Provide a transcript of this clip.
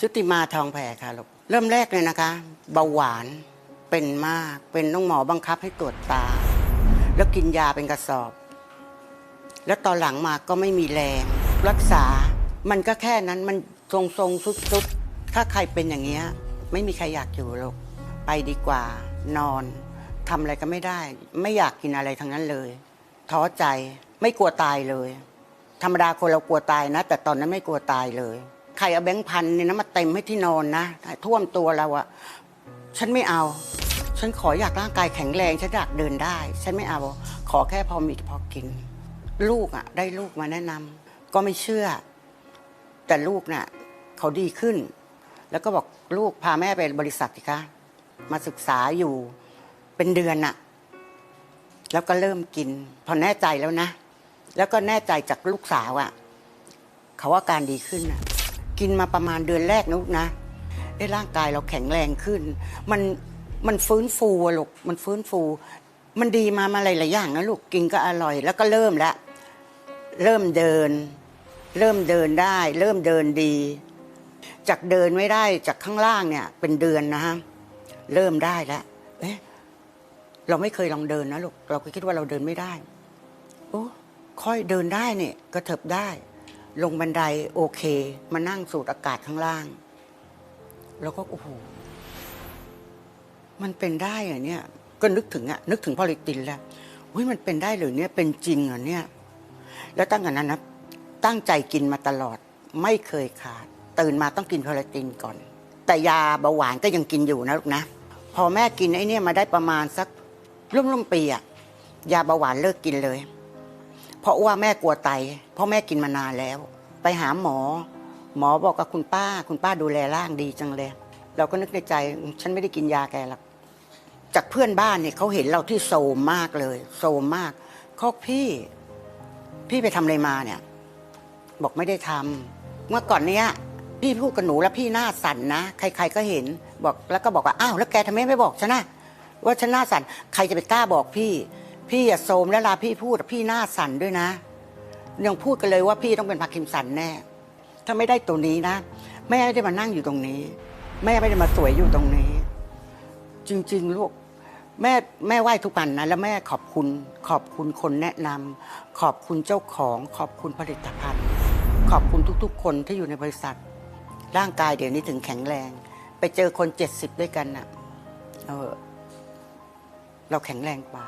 ชุติมาทองแผ่ค่ะลูกเริ่มแรกเลยนะคะ เบาหวานเป็นมากเป็นต้องหมอบังคับให้ตรวจตา แล้วกินยาเป็นกระสอบ แล้วตอนหลังมาก็ไม่มีแรง รักษามันก็แค่นั้นมันทรงทรงสุดๆถ้าใครเป็นอย่างเงี้ย ไม่มีใครอยากอยู่หรอกไปดีกว่า นอนทำอะไรก็ไม่ได้ ไม่อยากกินอะไรทั้งนั้นเลย ท้อใจไม่กลัวตายเลย ธรรมดาคนเรากลัวตายนะ แต่ตอนนั้นไม่กลัวตายเลย ใครเอาแบงค์พันเนี่ยนะมาเต็มให้ที่นอนนะท่วมตัวเราอะฉันไม่เอา ฉันขออยากร่างกายแข็งแรงฉันอยากเดินได้ ฉันไม่เอาขอแค่พอมีพอกิน ลูกอะได้ลูกมาแนะนำก็ไม่เชื่อ แต่ลูกน่ะเขาดีขึ้น แล้วก็บอกลูกพาแม่ไปบริษัทสิคะมาศึกษาอยู่เป็นเดือนน่ะแล้วก็เริ่มกิน พอแน่ใจแล้วนะ แล้วก็แน่ใจจากลูกสาวอะเขาว่าการดีขึ้นน่ะ กินมาประมาณเดือนแรกนะลูกนะได้ร่างกายเราแข็งแรงขึ้น มันมันฟื้นฟูอะลูกมันฟื้นฟู มันดีมามาหลายๆอย่างนะลูกกินก็อร่อย แล้วก็เริ่มแล้วเริ่มเดิน เริ่มเดินได้ เริ่มเดินดี จากเดินไม่ได้จากข้างล่างเนี่ย เป็นเดือนนะฮะเริ่มได้แล้วเอ๊ะเราไม่เคยลองเดินนะลูกเราก็คิดว่าเราเดินไม่ได้โอ้ค่อยเดินได้เนี่ยกระเถิบได้ ลงบันไดโอเค มานั่งสูดอากาศข้างล่าง แล้วก็โอ้โหมันเป็นได้เหรอเนี่ย ก็นึกถึงอะนึกถึงพอลิตินแล้วอุ้ยมันเป็นได้หรือเนี่ยเป็นจริงเหรอเนี่ย แล้วตั้งแต่นั้นนะตั้งใจกินมาตลอด ไม่เคยขาด ตื่นมาต้องกินพอลิตินก่อน แต่ยาเบาหวานก็ยังกินอยู่นะลูกนะ พอแม่กินไอ้เนี่ยมาได้ประมาณสักร่วมๆปีอะยาเบาหวานเลิกกินเลย เพราะว่าแม่กลัวไต เพราะแม่กินมานานแล้ว ไปหาหมอ หมอบอกกับคุณป้า คุณป้าดูแลร่างดีจังเลย เราก็นึกในใจ ฉันไม่ได้กินยาแกหรอกจากเพื่อนบ้านเนี่ยเขาเห็นเราที่โซมมากเลย โซมมากเขาบอกพี่ พี่ไปทำอะไรมาเนี่ย บอกไม่ได้ทำเมื่อก่อนเนี้ย พี่พูดกับหนูแล้วพี่หน้าสั่นนะใคร ๆก็เห็นบอกแล้วก็บอกว่าอ้าวแล้วแกทำไมไม่บอกฉันนะว่าฉันหน้าสั่นใครจะไปกล้าบอกพี่ พี่อย่าโซมแล้วลาพี่พูดพี่หน้าสั่นด้วยนะ ยังพูดกันเลยว่าพี่ต้องเป็นพาร์กินสันแน่ ถ้าไม่ได้ตัวนี้นะ แม่ไม่ได้มานั่งอยู่ตรงนี้ แม่ไม่ได้มาสวยอยู่ตรงนี้ จริง ๆ ลูกแม่แม่ไหว้ทุกวันนะ แล้วแม่ขอบคุณ ขอบคุณคนแนะนำขอบคุณเจ้าของ ขอบคุณผลิตภัณฑ์ ขอบคุณทุกๆ คนที่อยู่ในบริษัท ร่างกายเดี๋ยวนี้ถึงแข็งแรง ไปเจอคนเจ็ดสิบด้วยกันน่ะ เออ เราแข็งแรงกว่า